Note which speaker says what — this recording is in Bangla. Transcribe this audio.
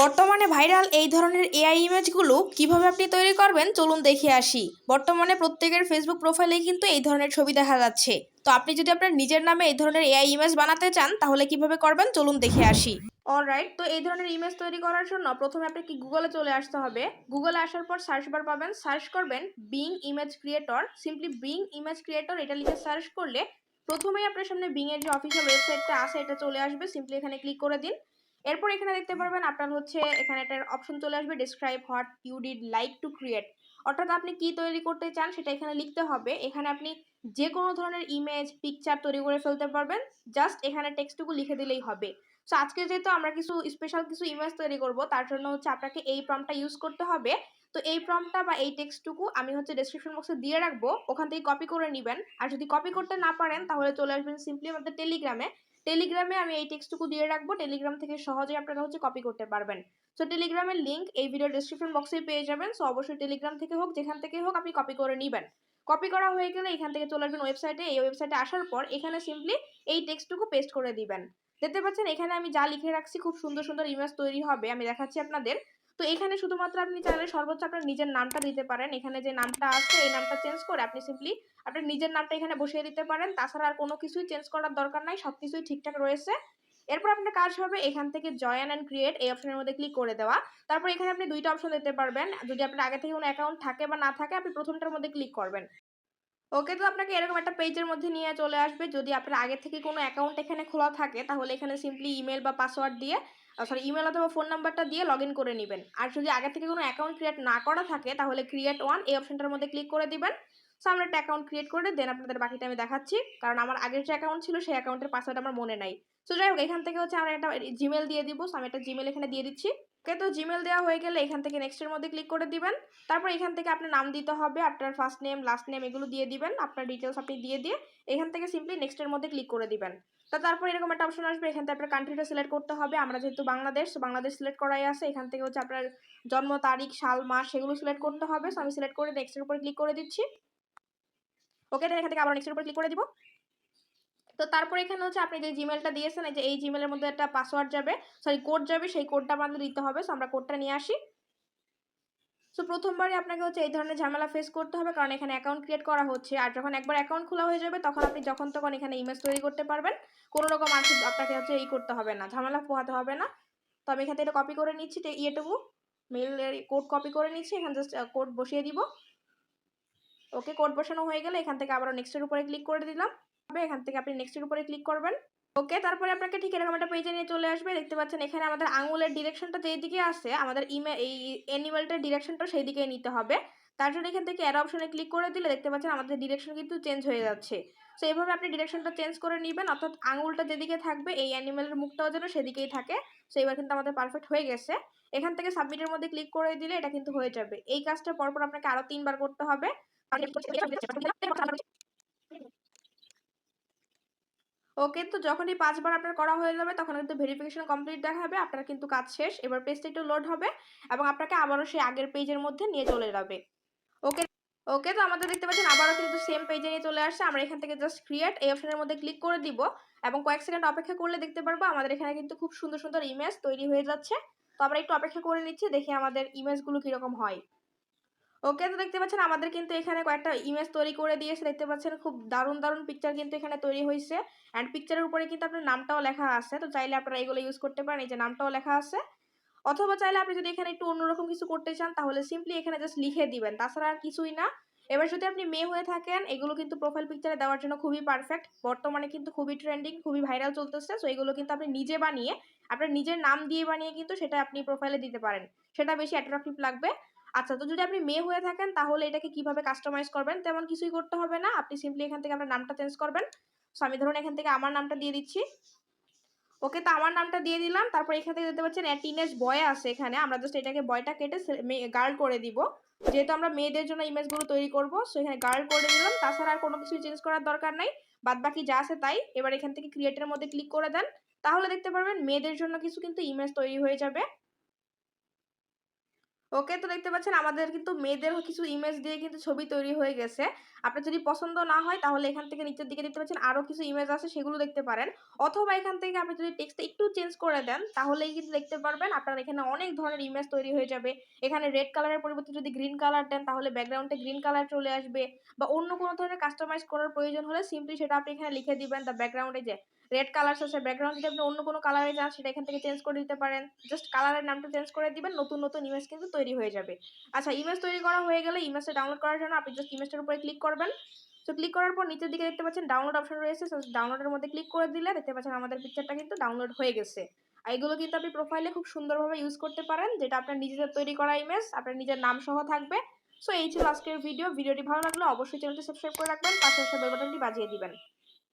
Speaker 1: বর্তমানে ভাইরাল এই ধরনের এআই ইমেজগুলো কীভাবে আপনি তৈরি করবেন? চলুন দেখে আসি। বর্তমানে প্রত্যেকের ফেসবুক প্রোফাইলে কিন্তু এই ধরনের ছবি দেখা যাচ্ছে। তো আপনি যদি আপনার নিজের নামে এই ধরনের এআই ইমেজ বানাতে চান, তাহলে কীভাবে করবেন? চলুন দেখে আসি। অলরাইট তো এই ধরনের ইমেজ তৈরি করার জন্য প্রথমে আপনাকে গুগলে চলে আসতে হবে। গুগলে আসার পর সার্চ বার পাবেন। সার্চ করবেন Bing image creator simply Bing image creator এটা লিখে সার্চ করলে প্রথমেই আপনার সামনে বিং এর যে অফিসিয়াল ওয়েবসাইটটা আছে, এটা চলে আসবে। সিম্পলি এখানে ক্লিক করে দিন। এরপর এখানে দেখতে পারবেন আপনার হচ্ছে এখানে একটা অপশন চলে আসবে describe what you did like to create অর্থাৎ আপনি কি তৈরি করতে চান সেটা এখানে লিখতে হবে। এখানে আপনি যে কোনো ধরনের ইমেজ পিকচার তৈরি করে ফেলতে পারবেন। জাস্ট এখানে টেক্সটুকু লিখে দিলেই হবে। সো আজকে যেহেতু আমরা কিছু স্পেশাল কিছু ইমেজ তৈরি করব, তার জন্য হচ্ছে আপনাকে এই প্রমটা ইউজ করতে হবে। তো এই প্রমটা বা এই টেক্সটটুকু আমি হচ্ছে ডেসক্রিপশন বক্সে দিয়ে রাখব। ওখান থেকে কপি করে নেবেন। আর যদি কপি করতে না পারেন, তাহলে চলে আসবেন সিম্পলি আমাদের টেলিগ্রামে টেলিগ্রামে আমি এই টেক্সটুকু দিয়ে রাখব। টেলিগ্রাম থেকে সহজেই আপনারা হচ্ছে কপি করতে পারবেন। সো টেলিগ্রামের লিঙ্ক এই ভিডিও ডিসক্রিপশন বক্সে পেয়ে যাবেন। সো অবশ্যই টেলিগ্রাম থেকে হোক, যেখান থেকে হোক আপনি কপি করে নেবেন। কপি করা হয়ে গেলে এখান থেকে চলে আসবেন ওয়েবসাইটে এই ওয়েবসাইটে আসার পর এখানে সিম্পলি এই টেক্সটটুকু পেস্ট করে দিবেন। দেখতে পাচ্ছেন, এখানে আমি যা লিখে রাখছি, খুব সুন্দর সুন্দর ইমেজ তৈরি হবে। আমি দেখাচ্ছি আপনাদের। তো এখানে শুধুমাত্র আপনি চাইলে সর্বোচ্চ আপনার নিজের নামটা দিতে পারেন। এখানে যে নামটা আছে, এই নামটা চেঞ্জ করে আপনি সিম্পলি আপনার নিজের নামটা এখানে বসিয়ে দিতে পারেন। তাছাড়া আর কোনো কিছুই চেঞ্জ করার দরকার নাই সব কিছুই ঠিকঠাক রয়েছে। এরপর আপনার কাজ হবে এখান থেকে জয়েন অ্যান্ড ক্রিয়েট এই অপশনের মধ্যে ক্লিক করে দেওয়া। তারপর এখানে আপনি দুইটা অপশন দিতে পারবেন। যদি আপনার আগে থেকে কোনো অ্যাকাউন্ট থাকে বা না থাকে, আপনি প্রথমটার মধ্যে ক্লিক করবেন। ওকে তো আপনাকে এরকম একটা পেজের মধ্যে নিয়ে চলে আসবে। যদি আপনার আগে থেকে কোনো অ্যাকাউন্ট এখানে খোলা থাকে, তাহলে এখানে সিম্পলি ইমেল বা পাসওয়ার্ড দিয়ে সরি ইমেল অথবা ফোন নাম্বারটা দিয়ে লগ ইন করে নেবেন। আর যদি আগে থেকে কোনো অ্যাকাউন্ট ক্রিয়েট না করা থাকে, তাহলে ক্রিয়েট ওয়ান এই অপশনটার মধ্যে ক্লিক করে দিবেন। সো আমরা একটা অ্যাকাউন্ট ক্রিয়েট করে দেন, আপনাদের বাকিটা আমি দেখাচ্ছি। কারণ আমার আগের যে অ্যাকাউন্ট ছিল, সেই অ্যাকাউন্টের পাসওয়ার্ড আমার মনে নাই। সো যাই হোক, এখান থেকে হচ্ছে আমরা একটা জিমেল দিয়ে দিব। সো আমি একটা জিমেল এখানে দিয়ে দিচ্ছি। ওকে তো জিমেল দেওয়া হয়ে গেলে এখান থেকে নেক্সটের মধ্যে ক্লিক করে দিবেন। তারপর এখান থেকে আপনার নাম দিতে হবে, আপনার ফার্স্ট নেম লাস্ট নেম এগুলো দিয়ে দিবেন, আপনার ডিটেলস আপনি দিয়ে দিয়ে এখান থেকে সিম্পলি নেক্সটের মধ্যে ক্লিক করে দিবেন। তো তারপর এরকম একটা অপশন আসবে, এখান থেকে আপনার কান্ট্রিটা সিলেক্ট করতে হবে। আমরা যেহেতু বাংলাদেশ বাংলাদেশ সিলেক্ট করাই আছে। এখান থেকে হচ্ছে আপনার জন্ম, তারিখ, সাল, মাস সেগুলো সিলেক্ট করতে হবে। সো আমি সিলেক্ট করে নেক্সটের উপরে ক্লিক করে দিচ্ছি। ওকে এখান থেকে আবার নেক্সটের উপরে ক্লিক করে দিব। তো তারপর এখানে হচ্ছে আপনি যে জিমেলটা দিয়েছেন যে এই জিমেলের মধ্যে একটা পাসওয়ার্ড যাবে সরি কোড যাবে, সেই কোডটা আমাদের দিতে হবে। সো আমরা কোডটা নিয়ে আসি। সো প্রথমবারই আপনাকে হচ্ছে এই ধরনের ঝামেলা ফেস করতে হবে, কারণ এখানে অ্যাকাউন্ট ক্রিয়েট করা হচ্ছে। আর যখন একবার অ্যাকাউন্ট খোলা হয়ে যাবে, তখন আপনি যখন তখন এখানে ইমেজ তৈরি করতে পারবেন। কোনো রকম আর আপনাকে হচ্ছে এই করতে হবে না, ঝামেলা পোহাতে হবে না। তো আমি এখান থেকে এটা কপি করে নিচ্ছি ইয়েটুকু মেইলের কোড কপি করে নিচ্ছি, এখানে জাস্ট কোড বসিয়ে দিব। ওকে কোড বসানো হয়ে গেলে এখান থেকে আবার নেক্সটের উপরে ক্লিক করে দিলাম। এখান থেকে আপনি নেক্সটের উপরে ক্লিক করবেন। ওকে তারপরে আপনাকে ঠিক এরকম একটা পেজে নিয়ে চলে আসবে। দেখতে পাচ্ছেন এখানে আমাদের আঙুলের ডিরেকশনটা যেই দিকে আছে, আমাদের ইমে এই অ্যানিমেলটার ডিরেকশনটা সেই দিকে নিতে হবে। তার জন্য এখান থেকে অপশনে ক্লিক করে দিলে দেখতে পাচ্ছেন আমাদের ডিরেকশন কিন্তু চেঞ্জ হয়ে যাচ্ছে। এইভাবে আপনি ডিরেকশনটা চেঞ্জ করে নেবেন, অর্থাৎ আঙুলটা যেদিকে থাকবে, এই অ্যানিমেলের মুখটাও যেন সেদিকেই থাকে। সো এবার কিন্তু আমাদের পারফেক্ট হয়ে গেছে। এখান থেকে সাবমিটের মধ্যে ক্লিক করে দিলে এটা কিন্তু হয়ে যাবে। এই কাজটা পরপর আপনাকে আরও তিনবার করতে হবে। ওকে তো যখনই পাঁচবার আপনার করা হয়ে যাবে, তখন কিন্তু ভেরিফিকেশন কমপ্লিট দেখাবে, আপনার কিন্তু কাজ শেষ, এবার পেজটা একটু লোড হবে এবং আপনাকে আবারও সেই আগের পেজের মধ্যে নিয়ে চলে যাবে। ওকে ওকে তো আমাদের দেখতে পাচ্ছেন, আবারও কিন্তু সেম পেজে নিয়ে চলে আসছে, আমরা এখান থেকে জাস্ট ক্রিয়েট এই অপশনের মধ্যে ক্লিক করে দিব এবং কয়েক সেকেন্ড অপেক্ষা করলে দেখতে পারব, আমাদের এখানে কিন্তু খুব সুন্দর সুন্দর ইমেজ তৈরি হয়ে যাচ্ছে। তো আমরা একটু অপেক্ষা করে নিচ্ছি, দেখি আমাদের ইমেজগুলো কীরকম হয়। ওকে তো দেখতে পাচ্ছেন, আমাদের কিন্তু এখানে কয়েকটা ইমেজ তৈরি করে দিয়েছে, দেখতে পাচ্ছেন, খুব দারুণ দারুণ পিকচার কিন্তু এখানে তৈরি হয়েছে। অ্যান্ড পিকচারের উপরে কিন্তু আপনার নামটাও লেখা আছে, তো চাইলে আপনারা এগুলো ইউজ করতে পারেন, এই যে নামটাও লেখা আছে। অথবা চাইলে আপনি যদি এখানে একটু অন্যরকম কিছু করতে চান, তাহলে সিম্পলি এখানে জাস্ট লিখে দিবেন, তাছাড়া আর কিছুই না। এবার যদি আপনি মেয়ে হয়ে থাকেন, এগুলো কিন্তু প্রোফাইল পিকচারে দেওয়ার জন্য খুবই পারফেক্ট বর্তমানে কিন্তু খুবই ট্রেন্ডিং খুবই ভাইরাল চলতেছে সো এগুলো কিন্তু আপনি নিজে বানিয়ে, আপনার নিজের নাম দিয়ে বানিয়ে কিন্তু সেটা আপনি প্রোফাইলে দিতে পারেন। সেটা বেশি অ্যাট্রাকটিভ লাগবে। আচ্ছা তো যদি আপনি মেয়ে হয়ে থাকেন, তাহলে এটাকে কীভাবে কাস্টমাইজ করবেন? তেমন কিছুই করতে হবে না। আপনি সিম্পলি এখান থেকে আপনার নামটা চেঞ্জ করবেন। সো আমি ধরুন এখান থেকে আমার নামটা দিয়ে দিচ্ছি। ওকে, তো আমার নামটা দিয়ে দিলাম। তারপর এখান থেকে দেখতে পাচ্ছেন টিনেজ বয় আছে এখানে। আমরা জাস্ট এটাকে বয়টা কেটে গার্ল করে দিব। যেহেতু আমরা মেয়েদের জন্য ইমেজগুলো তৈরি করব সো এখানে গার্ল করে দিলাম। তাছাড়া আর কোনো কিছু চেঞ্জ করার দরকার নাই। বাদ বাকি যা আছে তাই। এবার এখান থেকে ক্রিয়েটের মধ্যে ক্লিক করে দেন। তাহলে দেখতে পারবেন, মেয়েদের জন্য কিছু কিন্তু ইমেজ তৈরি হয়ে যাবে। ওকে তো দেখতে পাচ্ছেন আমাদের কিন্তু মেয়েদের কিছু ইমেজ দিয়ে কিন্তু ছবি তৈরি হয়ে গেছে। আপনার যদি পছন্দ না হয় তাহলে এখান থেকে নিচের দিকে দেখতে পাচ্ছেন আরও কিছু ইমেজ আছে সেগুলো দেখতে পারেন। অথবা এখান থেকে আপনি যদি টেক্সটটা একটু চেঞ্জ করে দেন তাহলেই কিন্তু দেখতে পারবেন আপনার এখানে অনেক ধরনের ইমেজ তৈরি হয়ে যাবে। এখানে রেড কালারের পরিবর্তে যদি গ্রিন কালার দেন তাহলে ব্যাকগ্রাউন্ডে গ্রিন কালার চলে আসবে। বা অন্য কোনো ধরনের কাস্টমাইজ করার প্রয়োজন হলে সিম্পলি সেটা আপনি এখানে লিখে দিবেন দ্য ব্যাকগ্রাউন্ডে যে রেড কালার আছে ব্যাকগ্রাউন্ড যদি আপনি অন্য কোনো কালারে যান, সেটা এখান থেকে চেঞ্জ করে দিতে পারেন। জাস্ট কালারের নামটা চেঞ্জ করে দিবেন, নতুন নতুন ইমেজ কিন্তু তৈরি হয়ে যাবে। আচ্ছা ইমেজ তৈরি করা হয়ে গেলে ইমেজটা ডাউনলোড করার জন্য আপনি জাস্ট ইমেজটার উপরে ক্লিক করবেন। তো ক্লিক করার পর নিচের দিকে দেখতে পাচ্ছেন ডাউনলোড অপশন রয়েছে। ডাউনলোডের মধ্যে ক্লিক করে দিলে দেখতে পাচ্ছেন আমাদের পিকচারটা কিন্তু ডাউনলোড হয়ে গেছে। আর এগুলো কিন্তু আপনি প্রোফাইলে খুব সুন্দরভাবে ইউজ করতে পারেন, যেটা আপনার নিজেদের তৈরি করা ইমেজ আপনার নিজের নাম সহ থাকবে। সো এই ছিল আজকের ভিডিও ভিডিওটি ভালো লাগলে অবশ্যই চ্যানেলটি সাবস্ক্রাইব করে রাখবেন, পাশে বেল বাটনটি বাজিয়ে দিবেন।